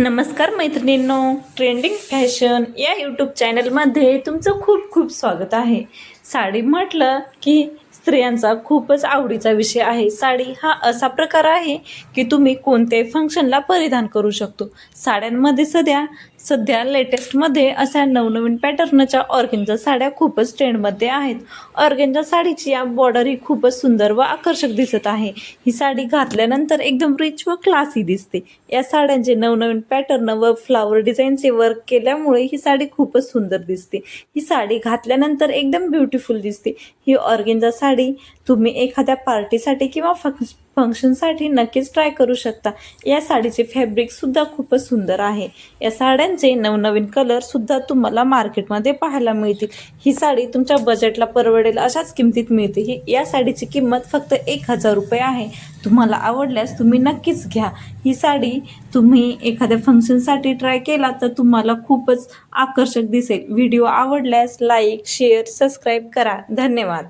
नमस्कार मैत्रिणींनो trending fashion या यूट्यूब चॅनलमध्ये तुमचं खूप खूप स्वागत आहे. साडी म्हटलं की स्त्रियांचा खूपच आवडीचा विषय आहे. साडी हा असा प्रकार आहे की तुम्ही कोणत्याही फंक्शनला परिधान करू शकतो. साड्यांमध्ये सध्या सध्या लेटेस्टमध्ये अशा नवनवीन पॅटर्नच्या ऑर्गेंजा साड्या खूपच ट्रेंडमध्ये आहेत. ऑर्गेंजा साडीची या बॉर्डर ही खूपच सुंदर व आकर्षक दिसत आहे. ही साडी घातल्यानंतर एकदम रिच व क्लासी दिसते. या साड्यांचे नवनवीन पॅटर्न व फ्लावर डिझाईनचे वर्क केल्यामुळे ही साडी खूपच सुंदर दिसते. ही साडी घातल्यानंतर एकदम ब्युटिफुल दिसते. ही ऑर्गेंजा साडी तुम्ही एखाद्या पार्टीसाठी किंवा फंक्श फंक्शनसाठी नक्कीच ट्राय करू शकता. या साडीचे फॅब्रिकसुद्धा खूपच सुंदर आहे. या साड्यांचे नवनवीन कलरसुद्धा तुम्हाला मार्केटमध्ये पाहायला मिळतील. ही साडी तुमच्या बजेटला परवडेल अशाच किमतीत मिळते. ही या साडीची किंमत फक्त एक हजार रुपये आहे. तुम्हाला आवडल्यास तुम्ही नक्कीच घ्या. ही साडी तुम्ही एखाद्या फंक्शनसाठी ट्राय केला तर तुम्हाला खूपच आकर्षक दिसेल. व्हिडिओ आवडल्यास लाईक शेअर सबस्क्राईब करा. धन्यवाद.